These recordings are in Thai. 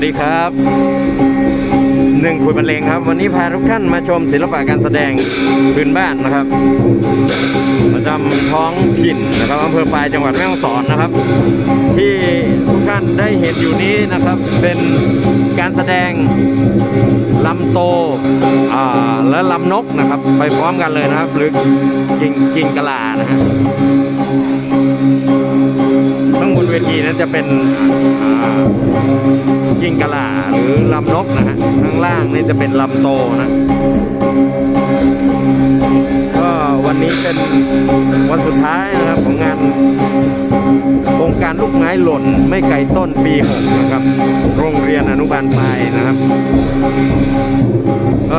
วัสดีครับหนึ่งคุยบรรเลงครับ วันนี้พาทุกท่านมาชมศิลปะการแสดงพื้นบ้านนะครับประจำท้องถิ่นนะครับอำเภอปลายจังหวัดแม่ฮ่องสอนนะครับ ที่ทุกท่านได้เห็นอยู่นี้นะครับ เป็นการแสดงลำโตและลำนกนะครับ ไปพร้อมกันเลยนะครับ หรือกิ่งกิ่งกะลานะฮะข้างบ เวทีนั้นจะเป็นอ่ากิ้งกะลาหรือลำนกนะฮะข้างล่างนี่จะเป็นลำโตนะก็วันนี้เป็นวันสุดท้ายนะครับของงานโครงการลูกไม้หล่นไม่ไกลต้นปี6นะครับ โรงเรียนอนุบาลปลายนะครับ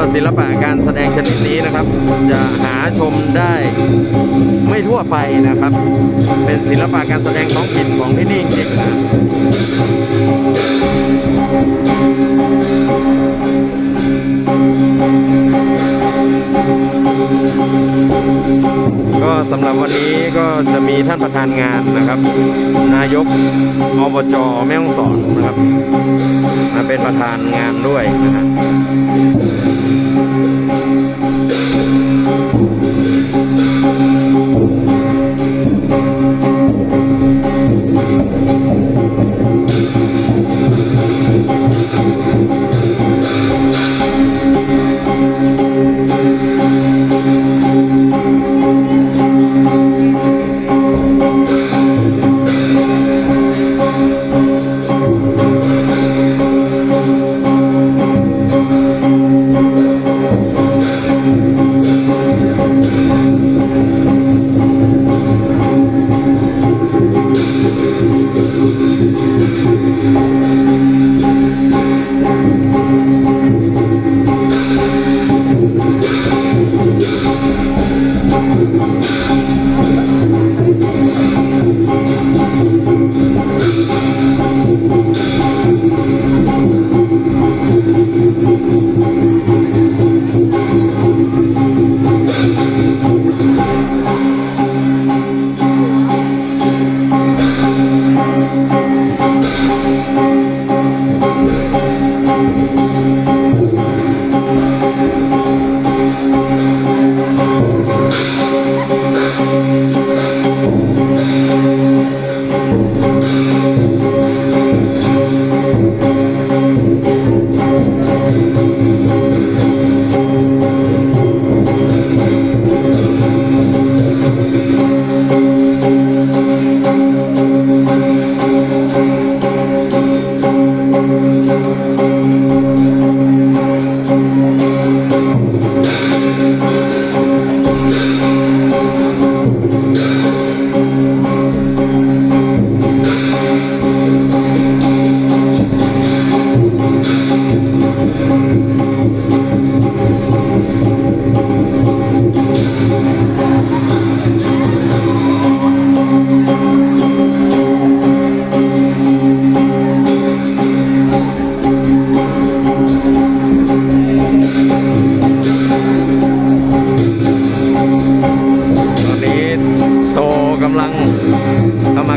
ก็ศิลปะการแสดงชนิดนี้นะครับ จะหาชมได้ไม่ทั่วไปนะครับ เป็นศิลปะการแสดงท้องถิ่นของที่นี่จริงๆนะก็สำหรับวันนี้ก็จะมีท่านประธานงานนะครับ นายกอบจแม่ฮ่องสอนนะครับ มาเป็นประธานงานด้วยนะฮะ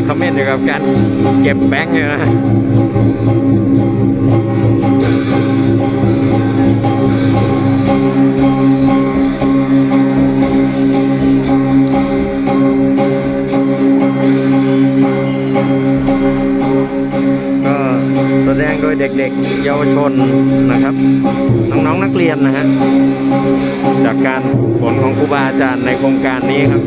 คอมเมนต์อยู่กับการเก็บแบงค์อยู่นะก็ แสดงโดยเด็กๆ เยาวชนนะครับน้องๆนักเรียนนะฮะจากการฝึกฝนของครูบาอาจารย์ในโครงการนี้ครับ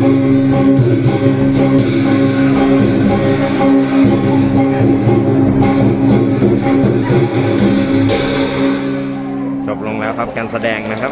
จบลงแล้วครับการแสดงนะครับ